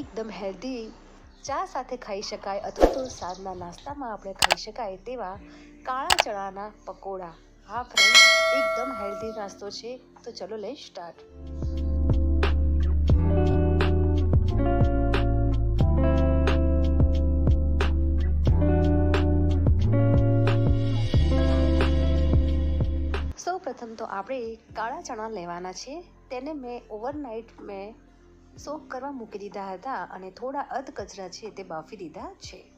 એકદમ હેલ્ધી ચા સાથે ખાઈ શકાય અથવા તો સાંજના નાસ્તામાં આપણે ખાઈ શકાય તેવા કાળા ચણાના પકોડા. હા ફ્રેન્ડ એકદમ હેલ્ધી નાસ્તો છે. તો ચલો લઈ સ્ટાર્ટ સૌ પ્રથમ તો આપણે કાળા ચણા લેવાના છે. તેને મેં ઓવરનાઇટ મેં સોક કરવા મૂકી દીધા હતા અને થોડા અધ કચરા છે તે બાફી દીધા છે.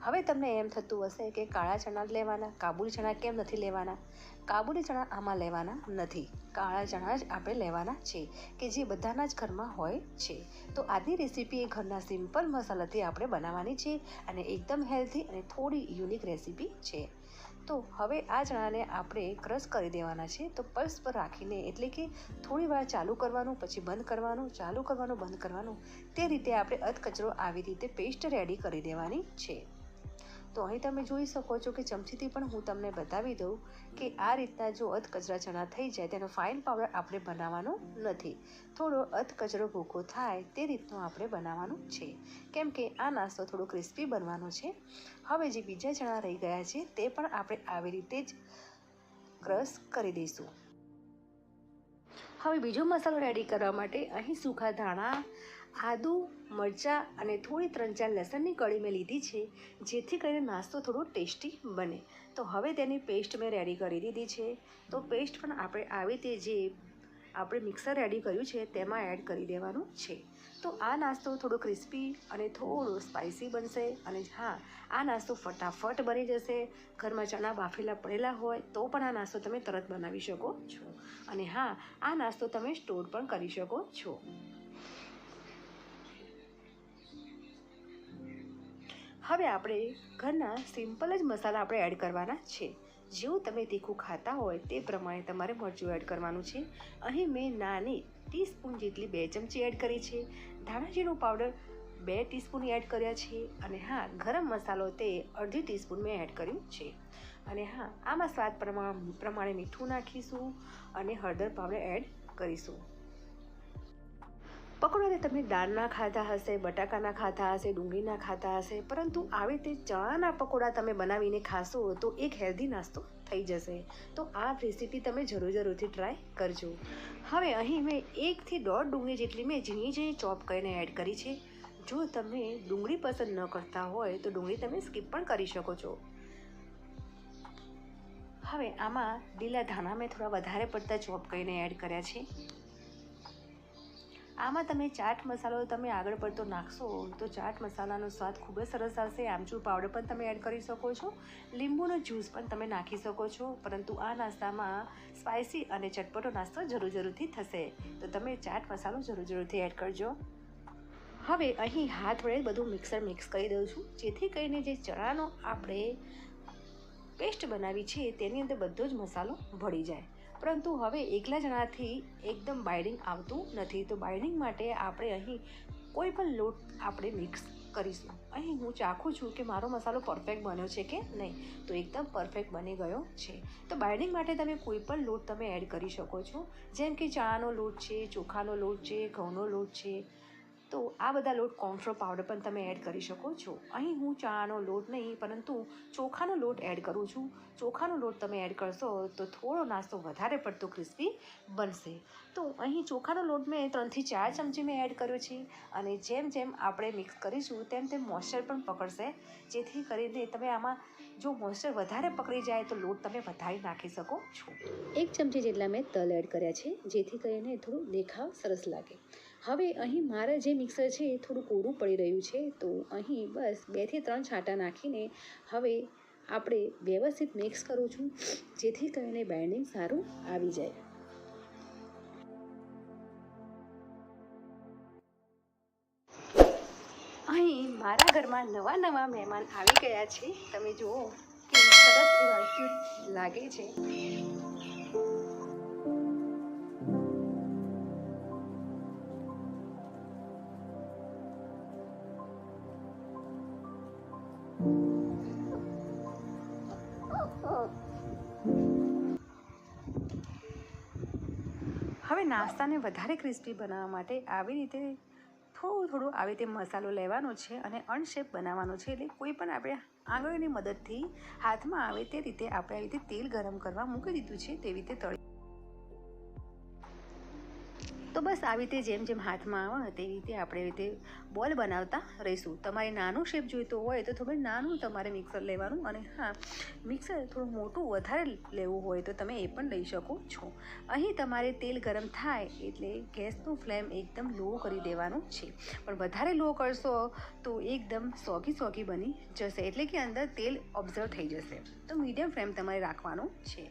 હવે તમને એમ થતું હશે કે કાળા ચણા લેવાના, કાબુલી ચણા કેમ નથી લેવાના? કાબુલી ચણા આમાં લેવાના નથી. કાળા ચણા જ આપણે લેવાના છે કે જે બધાના જ ઘરમાં હોય છે. તો આજની રેસીપી એ ઘરના સિમ્પલ મસાલાથી આપણે બનાવવાની છે અને એકદમ હેલ્ધી અને થોડી યુનિક રેસીપી છે. તો હવે આ ચણાને આપણે ક્રશ કરી દેવાના છે. તો પલ્સ પર રાખીને એટલે કે થોડી વાર ચાલુ કરવાનું, પછી બંધ કરવાનું, ચાલુ કરવાનું, બંધ કરવાનું, તે રીતે આપણે અધકચરો આવી રીતે પેસ્ટ રેડી કરી દેવાની છે. તો અહીં તમે જોઈ શકો છો કે ચમચીથી પણ હું તમને બતાવી દઉં કે આ રીતના જો અધકચરા ચણા થઈ જાય તેનો ફાઇન પાવડર આપણે બનાવવાનો નથી. થોડો અધકચરો ભૂકો થાય તે રીતનું આપણે બનાવવાનું છે. કેમ કે આ નાસ્તો થોડો ક્રિસ્પી બનવાનો છે. હવે જે બીજા ચણા રહી ગયા છે તે પણ આપણે આવી રીતે જ ક્રશ કરી દઈશું. હવે બીજો મસાલો રેડી કરવા માટે અહીં સૂકા ધાણા આદુ, મરચાં અને થોડી ત્રણ ચાર લસણની કળી મેં લીધી છે, જેથી કરીને નાસ્તો થોડો ટેસ્ટી બને. તો હવે તેની પેસ્ટ મેં રેડી કરી દીધી છે. તો પેસ્ટ પણ આપણે આવી રીતે જે આપણે મિક્સર રેડી કર્યું છે, તેમાં એડ કરી દેવાનું છે. તો આ નાસ્તો થોડો ક્રિસ્પી અને થોડો સ્પાઇસી બનશે અને હા, આ નાસ્તો ફટાફટ બની જશે. ઘરમાં ચણા બાફેલા પડેલા હોય, તો પણ આ નાસ્તો તમે તરત બનાવી શકો છો. અને હા, આ નાસ્તો તમે સ્ટોર પણ કરી શકો છો. હવે આપણે ઘરના સિમ્પલ જ મસાલા આપણે એડ કરવાના છે. જેવું તમે તીખું ખાતા હોય તે પ્રમાણે તમારે મરચું એડ કરવાનું છે. અહીં મેં નાની ટીસ્પૂન જેટલી બે ચમચી એડ કરી છે. ધાણાજીરું પાવડર બે ટીસ્પૂન એડ કર્યા છે અને હા, ગરમ મસાલો તે અડધી ટીસ્પૂન મેં એડ કર્યું છે. અને હા, આમાં સ્વાદ પ્રમાણે મીઠું નાખીશું અને હળદર પાવડર એડ કરીશું. પકોડા તમે દાળના ખાધા હશે, બટાકાના ખાધા હશે, ડુંગળીના ખાધા હશે, પરંતુ આવી રીતે ચણાના પકોડા તમે બનાવીને ખાશો તો એક હેલ્ધી નાસ્તો થઈ જશે. તો આ રેસીપી તમે જરૂર જરૂરથી ટ્રાય કરજો. હવે અહીં મેં એકથી દોઢ ડુંગળી જેટલી મેં ઝીણી ઝીણી ચોપ કરીને એડ કરી છે. જો તમે ડુંગળી પસંદ ન કરતા હોય તો ડુંગળી તમે સ્કીપ પણ કરી શકો છો. હવે આમાં લીલા ધાણા મેં થોડા વધારે પડતા ચોપ કરીને એડ કર્યા છે. આમાં તમે ચાટ મસાલો તમે આગળ પડતો નાખશો તો ચાટ મસાલાનો સ્વાદ ખૂબ જ સરસ આવશે. આમચૂર પાવડર પણ તમે એડ કરી શકો છો. લીંબુનો જ્યુસ પણ તમે નાખી શકો છો. પરંતુ આ નાસ્તામાં સ્પાઇસી અને ચટપટો નાસ્તો જરૂર જરૂરથી થશે. તો તમે ચાટ મસાલો જરૂર જરૂરથી એડ કરજો. હવે અહીં હાથ વડે બધું મિક્સર મિક્સ કરી દઉં છું. જેથી કરીને જે ચણાનો આપણે પેસ્ટ બનાવી છે તેની અંદર બધો જ મસાલો ભળી જાય. પરંતુ હવે એકલા જણાથી એકદમ બાઇડિંગ આવતું નથી. તો બાઇડિંગ માટે આપણે અહીં કોઈ પણ લોટ આપણે મિક્સ કરીશું. અહીં હું ચાખું છું કે મારો મસાલો પરફેક્ટ બન્યો છે કે નહીં? તો એકદમ પરફેક્ટ બની ગયો છે. તો બાઇડિંગ માટે તમે કોઈ પણ લોટ તમે એડ કરી શકો છો. જેમ કે ચાનો લોટ છે, ચોખાનો લોટ છે, ઘઉંનો લોટ છે. તો આ બધા લોટ કોર્નફ્લોર પાવડર પણ તમે એડ કરી શકો છો. અહીં હું ચણાનો લોટ નહીં, પરંતુ ચોખાનો લોટ એડ કરું છું. ચોખાનો લોટ તમે એડ કરશો તો થોડો નાસ્તો વધારે પડતો ક્રિસ્પી બનશે. તો અહીં ચોખાનો લોટ મેં ત્રણથી ચાર ચમચી મેં એડ કર્યો છે અને જેમ જેમ આપણે મિક્સ કરીશું તેમ તેમ મોઇશ્ચર પણ પકડશે. જેથી કરીને તમે આમાં જો મોઇશ્ચર વધારે પકડી જાય તો લોટ તમે વધારી નાખી શકો છો. એક ચમચી જેટલા મેં તલ એડ કર્યા છે, જેથી કરીને થોડું દેખાવ સરસ લાગે. હવે અહીં મારા જે મિક્સર છે એ થોડું કોરું પડી રહ્યું છે, તો અહીં બસ બેથી ત્રણ છાંટા નાખીને હવે આપણે વ્યવસ્થિત મિક્સ કરું છું, જેથી કરીને બાઇન્ડિંગ સારું આવી જાય. અહીં મારા ઘરમાં નવા નવા મહેમાન આવી ગયા છે. તમે જુઓ કે સરસ લાગે છે. હવે નાસ્તાને વધારે ક્રિસ્પી બનાવવા માટે આવી રીતે થોડું થોડું આવી રીતે મસાલો લેવાનો છે અને અનશેપ બનાવવાનો છે એટલે કોઈ પણ આપણે આંગળીની મદદથી હાથમાં આવે તે રીતે આપણે આવી રીતે તેલ ગરમ કરવા મૂકી દીધું છે તેવી રીતે તળી તો બસ આવી રીતે જેમ જેમ હાથમાં આવે તેવી રીતે આપણે રીતે બોલ બનાવતા રહીશું. તમારે નાનું શેપ જોઈતો હોય તો થોડું નાનું તમારે મિક્સર લેવાનું અને હા મિક્સર થોડું મોટું વધારે લેવું હોય તો તમે એ પણ લઈ શકો છો. અહીં તમારે તેલ ગરમ થાય એટલે ગેસનું ફ્લેમ એકદમ લો કરી દેવાનું છે. પણ વધારે લો કરશો તો એકદમ સોગી સોગી બની જશે એટલે કે અંદર તેલ ઓબ્ઝર્વ થઈ જશે. તો મીડિયમ ફ્લેમ તમારે રાખવાનું છે.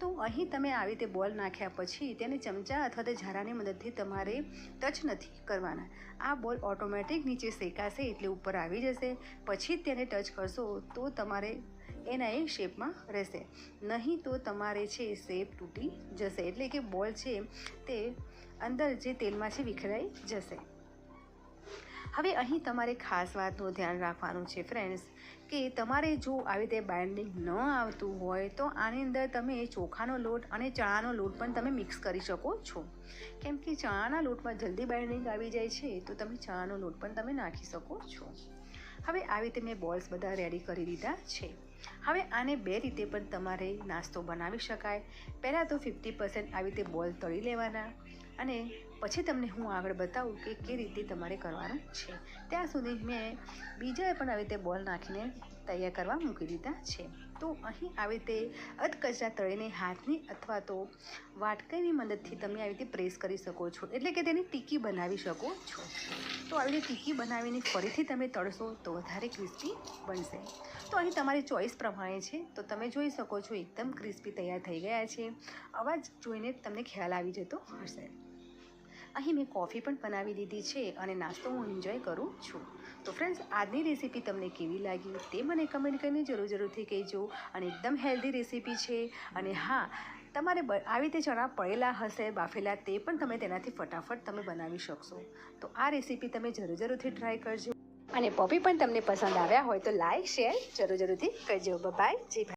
તો અહીં તમે આવી રીતે બોલ નાખ્યા પછી તેને ચમચા અથવા તો ઝારાની મદદથી તમારે ટચ નથી કરવાના. આ બોલ ઓટોમેટિક નીચે શેકાશે એટલે ઉપર આવી જશે. પછી જ તેને ટચ કરશો તો તમારે એના એ શેપમાં રહેશે. નહીં તો તમારે છે શેપ તૂટી જશે. એટલે કે બોલ છે તે અંદર જે તેલમાં છે વિખરાઈ જશે. હવે અહીં તમારે ખાસ વાતનું ધ્યાન રાખવાનું છે ફ્રેન્ડ્સ કે તમારે જો આવી રીતે બાઇન્ડિંગ ન આવતું હોય, તો આની અંદર તમે ચોખાનો લોટ અને ચણાનો લોટ પણ તમે મિક્સ કરી શકો છો. કેમ કે ચણાના લોટમાં જલ્દી બાઇન્ડિંગ આવી જાય છે, તો તમે ચણાનો લોટ પણ તમે નાખી શકો છો. હવે આવી રીતે મેં બોલ્સ બધા રેડી કરી દીધા છે. હવે આને બે રીતે પણ તમારે નાસ્તો બનાવી શકાય. પહેલાં તો ફિફ્ટી પર્સન્ટ આવી રીતે બોલ તળી લેવાના. અને પછી તમને હું આગળ બતાવું કે કઈ રીતે તમારે કરવાનું છે. ત્યાં સુધી મેં બીજાએ પણ આવી રીતે બોલ નાખીને તૈયાર કરવા મૂકી દીધા છે. તો અહીં આવી રીતે અધકચરા તળીને હાથની અથવા તો વાટકાની મદદથી તમે આવી રીતે પ્રેસ કરી શકો છો. એટલે કે તેની ટીકી બનાવી શકો છો. તો આવી રીતે ટીકી બનાવીને ફરીથી તમે તળશો તો વધારે ક્રિસ્પી બનશે. તો અહીં તમારી ચોઈસ પ્રમાણે છે. તો તમે જોઈ શકો છો એકદમ ક્રિસ્પી તૈયાર થઈ ગયા છે. અવાજ જોઈને તમને ખ્યાલ આવી જતો હશે. અહીં મેં કોફી પણ બનાવી દીધી છે અને નાસ્તો હું એન્જોય કરું છું. તો ફ્રેન્ડ્સ આજની રેસીપી તમને કેવી લાગી તે મને કમેન્ટ કરીને જરૂર જરૂરથી કહેજો અને એકદમ હેલ્ધી રેસીપી છે. અને હા, તમારે આવી રીતે ચણા પડેલા હશે, બાફેલા તે પણ તમે તેનાથી ફટાફટ તમે બનાવી શકશો. તો આ રેસીપી તમે જરૂર જરૂરથી ટ્રાય કરજો. અને પોપી પણ તમને પસંદ આવ્યા હોય તો લાઈક શેર જરૂર જરૂરથી કરજો. બાય જી